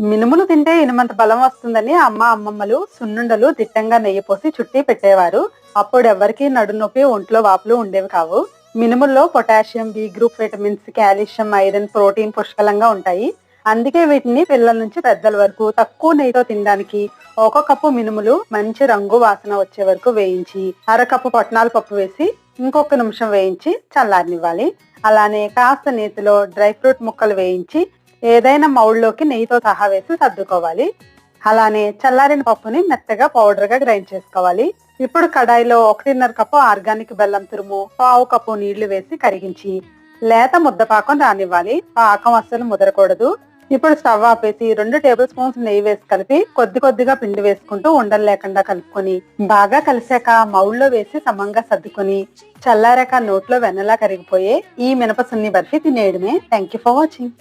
మినుములు తింటే ఇనుమంత బలం వస్తుందని అమ్మ అమ్మమ్మలు సున్నుండలు దిట్టంగా నెయ్యి పోసి చుట్టి పెట్టేవారు. అప్పుడు ఎవరికి నడునొప్పి ఒంట్లో వాపులు ఉండేవి కావు. మినుముల్లో potassium B group vitamins calcium iron protein పుష్కలంగా ఉంటాయి. అందుకే వీటిని పిల్లల నుంచి పెద్దల వరకు తక్కువ నెయ్యితో తినడానికి ఒక కప్పు మినుములు మంచి రంగు వాసన వచ్చే వరకు వేయించి అర కప్పు పొట్నాల పప్పు వేసి ఇంకొక నిమిషం వేయించి చల్లారనివ్వాలి. అలానే కాస్త నేతిలో డ్రై ఫ్రూట్ ముక్కలు వేయించి ఏదైనా మౌల్లోకి నెయ్యితో సహా వేసి సర్దుకోవాలి. అలానే చల్లారిన పప్పుని మెత్తగా పౌడర్గా గ్రైండ్ చేసుకోవాలి. ఇప్పుడు కడాయిలో ఒకటిన్నర కప్పు ఆర్గానిక్ బెల్లం తురుము పావు కప్పు నీళ్ళు వేసి కరిగించి లేత ముద్ద పాకం రానివ్వాలి పాకం అస్సలు ముదరకూడదు. ఇప్పుడు స్టవ్ ఆపేసి రెండు టేబుల్ స్పూన్స్ నెయ్యి వేసి కలిపి కొద్ది కొద్దిగా పిండి వేసుకుంటూ ఉండలు లేకుండా కలుపుకొని బాగా కలిసాక మౌల్లో వేసి సమంగా సర్దుకొని చల్లారాక నోట్లో వెన్నలా కరిగిపోయే ఈ మినపసున్ని barfi తినేయడమే. Thank you for watching